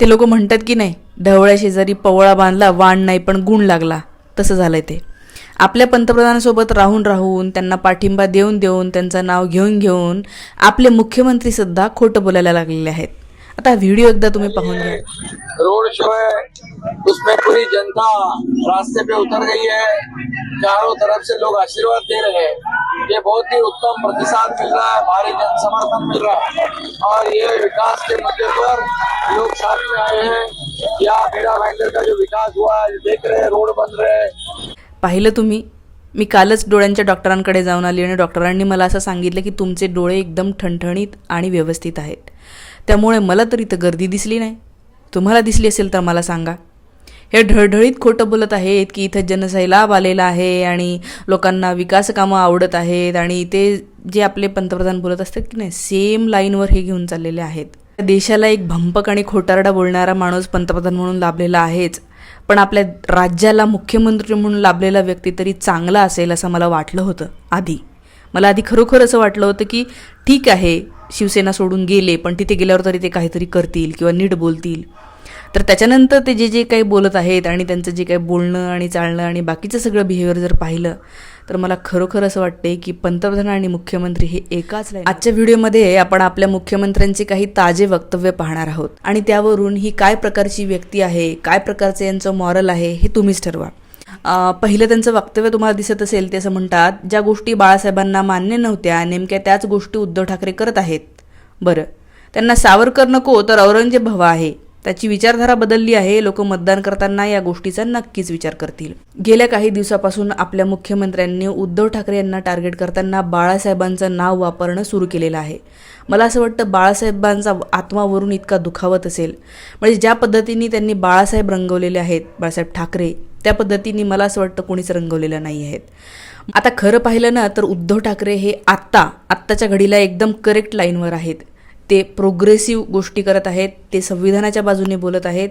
ते लोक म्हणतात की नाही ढवळ्या शेजारी पवळा बांधला वाण नाही पण गुण लागला. तसं झालंय ते. आपल्या पंतप्रधानांसोबत राहून राहून त्यांना पाठिंबा देऊन देऊन त्यांचं नाव घेऊन घेऊन आपले मुख्यमंत्री सुद्धा खोटं बोलायला लागलेले आहेत. आता व्हिडिओ एकदा तुम्ही पाहून घ्या. रोड शो है उसमें पूरी जनता रास्ते पे उतर गई है. चारों तरफ से लोग आशीर्वाद दे रहे हैं। ये बहुत ही उत्तम प्रतिसाद मिल रहा है भारी जन समर्थन मिल रहा है। और ये विकास के मुद्दे पर लोग साथ में आए हैं। या मेरा बैंकर का जो विकास हुआ है देख रहे हैं रोड बन रहे हैं। पाहिलं तुम्ही? मी कालच डोळ्यांच्या डॉक्टरांकडे जाऊन आली आणि डॉक्टरांनी मला असं सांगितलं की तुमचे डोळे एकदम ठणठणीत आणि व्यवस्थित आहेत. त्यामुळे मला तर इथं गर्दी दिसली नाही. तुम्हाला दिसली असेल तर मला सांगा. हे ढळढळीत खोटं बोलत आहेत की इथं जनसैलाब आलेला आहे आणि लोकांना विकास कामं आवडत आहेत आणि ते जे आपले पंतप्रधान बोलत असतात की नाही सेम लाईनवर हे घेऊन चाललेले आहेत. देशाला एक भंपक आणि खोटारडा बोलणारा माणूस पंतप्रधान म्हणून लाभलेला आहेच. पण आपल्या राज्याला मुख्यमंत्री म्हणून लाभलेला व्यक्ती तरी चांगला असेल असं मला वाटलं होतं आधी. मला आधी खरोखर असं वाटलं होतं की ठीक आहे शिवसेना सोडून गेले पण तिथे गेल्यावर तरी ते काहीतरी करतील किंवा नीट बोलतील. तर त्याच्यानंतर ते जे जे काही बोलत आहेत आणि त्यांचं जे काही बोलणं आणि चालणं आणि बाकीचं सगळं बिहेवियर जर पाहिलं तर मला खरोखर असं वाटते की पंतप्रधान आणि मुख्यमंत्री हे एकाच line- आजच्या व्हिडिओमध्ये आपण आपल्या मुख्यमंत्र्यांचे काही ताजे वक्तव्य पाहणार आहोत. आणि त्यावरून ही काय प्रकारची व्यक्ती आहे काय प्रकारचं यांचं मॉरल आहे हे तुम्हीच ठरवा. पहिलं त्यांचं वक्तव्य तुम्हाला दिसत असेल ते असं म्हणतात ज्या गोष्टी बाळासाहेबांना मान्य नव्हत्या नेमक्या त्याच गोष्टी उद्धव ठाकरे करत आहेत. बरं. त्यांना सावरकर नको तर औरंगजेब हवा आहे. त्याची विचारधारा बदलली आहे. लोक मतदान करताना या गोष्टीचा नक्कीच विचार करतील. गेल्या काही दिवसापासून आपल्या मुख्यमंत्र्यांनी उद्धव ठाकरे यांना टार्गेट करताना बाळासाहेबांचं नाव वापरणं सुरू केलेलं आहे. मला असं वाटतं बाळासाहेबांचा आत्मावरून इतका दुखावत असेल. म्हणजे ज्या पद्धतीने त्यांनी बाळासाहेब रंगवलेले आहेत बाळासाहेब ठाकरे त्या पद्धतीने मला असं वाटतं कोणीच रंगवलेलं नाही आहेत. आता खरं पाहिलं ना तर उद्धव ठाकरे हे आत्ता आत्ताच्या घडीला एकदम करेक्ट लाईनवर आहेत. ते प्रोग्रेसिव्ह गोष्टी करत आहेत ते संविधानाच्या बाजूने बोलत आहेत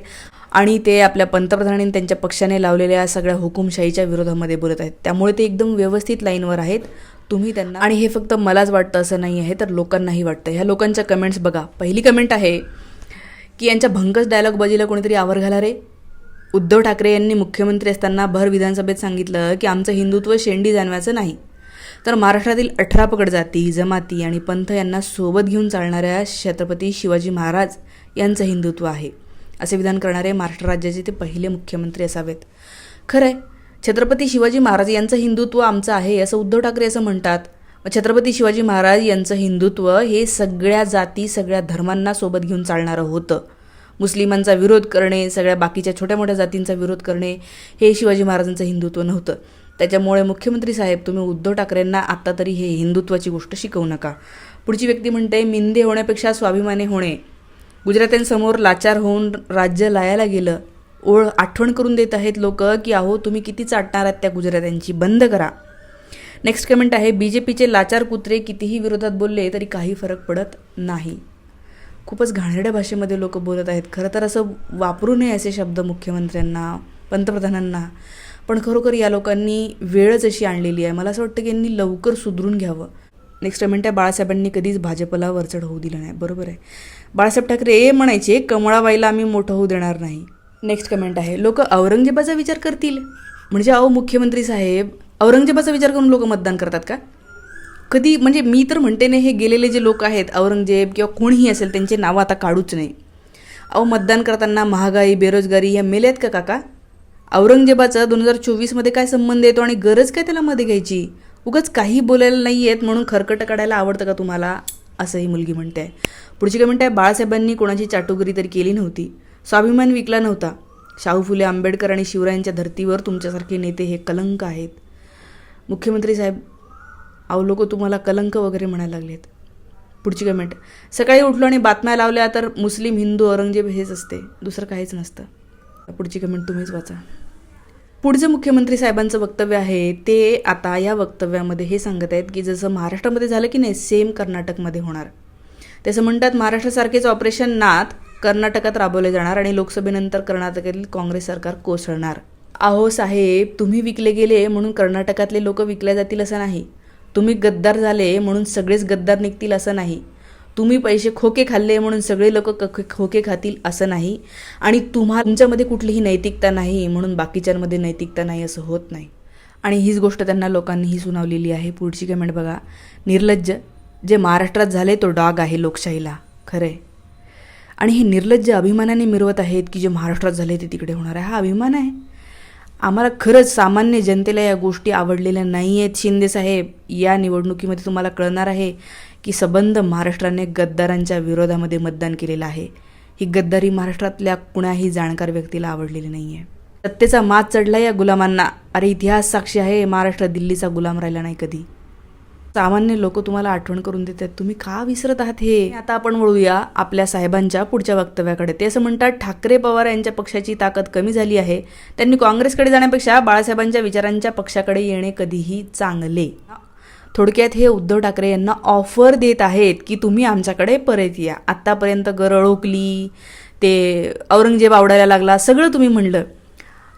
आणि ते आपल्या पंतप्रधानांनी त्यांच्या पक्षाने लावलेल्या सगळ्या हुकुमशाहीच्या विरोधामध्ये बोलत आहेत. त्यामुळे ते एकदम व्यवस्थित लाईनवर आहेत. तुम्ही त्यांना आणि हे फक्त मलाच वाटतं असं नाही आहे तर लोकांनाही वाटतं. ह्या लोकांच्या कमेंट्स बघा. पहिली कमेंट आहे की यांच्या भंगस डायलॉग बाजीला कोणीतरी आवर घाला रे. उद्धव ठाकरे यांनी मुख्यमंत्री असताना भर विधानसभेत सांगितलं की आमचं हिंदुत्व शेंडी जाणवायचं नाही. तर महाराष्ट्रातील अठरा पकड जाती जमाती आणि पंथ यांना सोबत घेऊन चालणाऱ्या छत्रपती शिवाजी महाराज यांचं हिंदुत्व आहे. असे विधान करणारे महाराष्ट्र राज्याचे ते पहिले मुख्यमंत्री असावेत. खरं आहे छत्रपती शिवाजी महाराज यांचं हिंदुत्व आमचं आहे असं उद्धव ठाकरे असं म्हणतात. मग छत्रपती शिवाजी महाराज यांचं हिंदुत्व हे सगळ्या जाती सगळ्या धर्मांना सोबत घेऊन चालणारं होतं. मुस्लिमांचा विरोध करणे सगळ्या बाकीच्या छोट्या मोठ्या जातींचा विरोध करणे हे शिवाजी महाराजांचं हिंदुत्व नव्हतं. त्याच्यामुळे मुख्यमंत्री साहेब तुम्ही उद्धव ठाकरेंना आत्ता तरी हे हिंदुत्वाची गोष्ट शिकवू नका. पुढची व्यक्ती म्हणते मिंदे होण्यापेक्षा स्वाभिमानी होणे. गुजरात्यांसमोर लाचार होऊन राज्य लायाला गेलं. ओळ आठवण करून देत आहेत लोक की अहो तुम्ही किती चाटणार आहात त्या गुजरात्यांची? बंद करा. नेक्स्ट कमेंट आहे बी जे पीचे लाचार कुत्रे कितीही विरोधात बोलले तरी काही फरक पडत नाही. खूपच घाणेरड्या भाषेमध्ये लोक बोलत आहेत. खरं तर असं वापरू नये असे शब्द मुख्यमंत्र्यांना पंतप्रधानांना. पण खरोखर या लोकांनी वेळच अशी आणलेली आहे मला असं वाटतं की यांनी लवकर सुधरून घ्यावं. नेक्स्ट कमेंट आहे बाळासाहेबांनी कधीच भाजपला वरचढ होऊ दिलं नाही. बरोबर आहे. बाळासाहेब ठाकरे म्हणायचे कमळाबाईला आम्ही मोठं होऊ देणार नाही. नेक्स्ट कमेंट आहे लोक औरंगजेबाचा विचार करतील. म्हणजे अहो मुख्यमंत्री साहेब औरंगजेबाचा विचार करून लोक मतदान करतात का? कधी म्हणजे मी तर म्हणते नाही हे गेलेले जे लोक आहेत औरंगजेब किंवा कोणीही असेल त्यांचे नावं आता काढूच नाही. अहो मतदान करताना महागाई बेरोजगारी ह्या मेल्यात का काका? औरंगजेबाचा दोन हजार चोवीसमध्ये काय संबंध येतो आणि गरज काय त्याला मध्ये घ्यायची? उगाच काही बोलायला नाही आहेत म्हणून खरकट काढायला आवडतं का तुम्हाला? असं ही मुलगी म्हणते आहे पुढची काय म्हणते आहे बाळासाहेबांनी कोणाची चाटुगिरी तरी केली नव्हती. स्वाभिमान विकला नव्हता. शाहू फुले आंबेडकर आणि शिवरायांच्या धर्तीवर तुमच्यासारखे नेते हे कलंक आहेत. मुख्यमंत्री साहेब अवलोक तुम्हाला कलंक वगैरे म्हणायला लागलेत. पुढची कमेंट सकाळी उठलो आणि बातम्या लावल्या तर मुस्लिम हिंदू औरंगजेब हेच असते. दुसरं काहीच नसतं. पुढची कमेंट तुम्हीच वाचा. पुढचं मुख्यमंत्री साहेबांचं वक्तव्य आहे ते आता या वक्तव्यामध्ये हे सांगत आहेत की जसं महाराष्ट्रामध्ये झालं की नाही सेम कर्नाटकमध्ये होणार. तसं म्हणतात महाराष्ट्रासारखेच ऑपरेशन नाथ कर्नाटकात राबवले जाणार आणि लोकसभेनंतर कर्नाटकातील काँग्रेस सरकार कोसळणार. अहो साहेब तुम्ही विकले गेले म्हणून कर्नाटकातले लोक विकल्या जातील असं नाही. तुम्ही गद्दार झाले म्हणून सगळेच गद्दार निघतील असं नाही. तुम्ही पैसे खोके खाल्ले म्हणून सगळे लोक खोके खातील असं नाही. आणि तुम्हा तुमच्यामध्ये कुठलीही नैतिकता नाही म्हणून बाकीच्यांमध्ये नैतिकता नाही असं होत नाही. आणि हीच गोष्ट त्यांना लोकांनीही सुनावलेली आहे. पुढची कमेंट बघा. निर्लज्ज. जे महाराष्ट्रात झाले तो डॉग आहे लोकशाहीला. खरं आहे आणि हे निर्लज्ज अभिमानाने मिरवत आहेत की जे महाराष्ट्रात झाले ते तिकडे होणार आहे. हा अभिमान आहे. आम्हाला खरंच सामान्य जनतेला या गोष्टी आवडलेल्या नाही आहेत शिंदेसाहेब या निवडणुकीमध्ये तुम्हाला कळणार आहे. की सबंध महाराष्ट्राने गद्दारांच्या विरोधामध्ये मतदान केलेलं आहे. ही गद्दारी महाराष्ट्रातल्या कुणाही जाणकार व्यक्तीला आवडलेली नाही आहे सत्तेचा मात चढला या गुलामांना. अरे इतिहास साक्षी आहे महाराष्ट्र दिल्लीचा गुलाम राहिला नाही कधी. सामान्य लोक तुम्हाला आठवण करून देतात तुम्ही का विसरत आहात हे? आता आपण वळूया आपल्या साहेबांच्या पुढच्या वक्तव्याकडे. ते असं म्हणतात ठाकरे पवार यांच्या पक्षाची ताकद कमी झाली आहे. त्यांनी काँग्रेसकडे जाण्यापेक्षा बाळासाहेबांच्या विचारांच्या पक्षाकडे येणे कधीही चांगले. थोडक्यात हे उद्धव ठाकरे यांना ऑफर देत आहेत की तुम्ही आमच्याकडे परत या. आत्तापर्यंत गरळ ओकली ते औरंगजेब आवडायला लागला सगळं तुम्ही म्हणलं.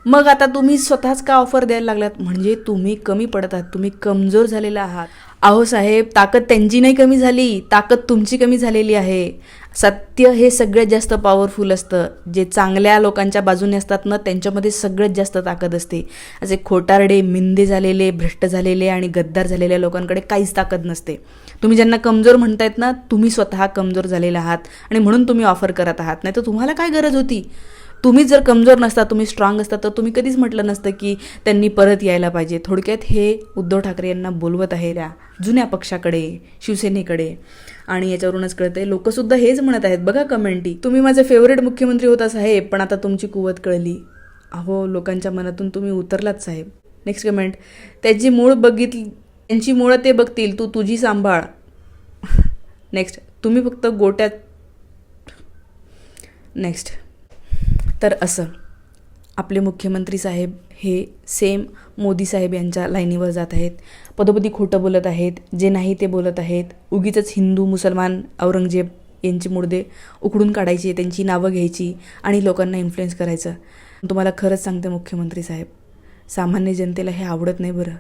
मग आता तुम्ही स्वतःच का ऑफर द्यायला लागलात? म्हणजे तुम्ही कमी पडत आहात तुम्ही कमजोर झालेला आहात. अहो साहेब ताकद त्यांची नाही कमी झाली ताकद तुमची कमी झालेली आहे. सत्य हे सगळ्यात जास्त पॉवरफुल असतं. जे चांगल्या लोकांच्या बाजूने असतात ना त्यांच्यामध्ये सगळ्यात जास्त ताकद असते. असे खोटारडे मिंदे झालेले भ्रष्ट झालेले आणि गद्दार झालेल्या लोकांकडे काहीच ताकद नसते. तुम्ही ज्यांना कमजोर म्हणतायत ना तुम्ही स्वतः कमजोर झालेला आहात आणि म्हणून तुम्ही ऑफर करत आहात. नाही तर तुम्हाला काय गरज होती? तुम्ही जर कमजोर नसता तुम्ही स्ट्रॉंग असता तर तुम्ही कधीच म्हटलं नसतं की त्यांनी परत यायला पाहिजे. थोडक्यात हे उद्धव ठाकरे यांना बोलवत आहे त्या जुन्या पक्षाकडे शिवसेनेकडे. आणि याच्यावरूनच कळतंय लोकसुद्धा हेच म्हणत आहेत बघा कमेंटी तुम्ही माझे फेवरेट मुख्यमंत्री होता साहेब पण आता तुमची कुवत कळली. अहो लोकांच्या मनातून तुम्ही उतरलात साहेब. नेक्स्ट कमेंट त्याची मूळ बघितली त्यांची मुळं ते बघतील तू तुझी सांभाळ. नेक्स्ट तुम्ही फक्त गोट्यात नेक्स्ट तर असं. आपले मुख्यमंत्री साहेब हे सेम मोदी साहेब यांच्या लाईनीवर जात आहेत. पदोपदी खोटं बोलत आहेत. जे नाही ते बोलत आहेत. उगीच हिंदू मुसलमान औरंगजेब यांची मुर्दे उकडून काढायची त्यांची नावं घ्यायची आणि लोकांना इन्फ्लुएन्स करायचं. तुम्हाला खरंच सांगते मुख्यमंत्री साहेब सामान्य जनतेला हे आवडत नाही बरं.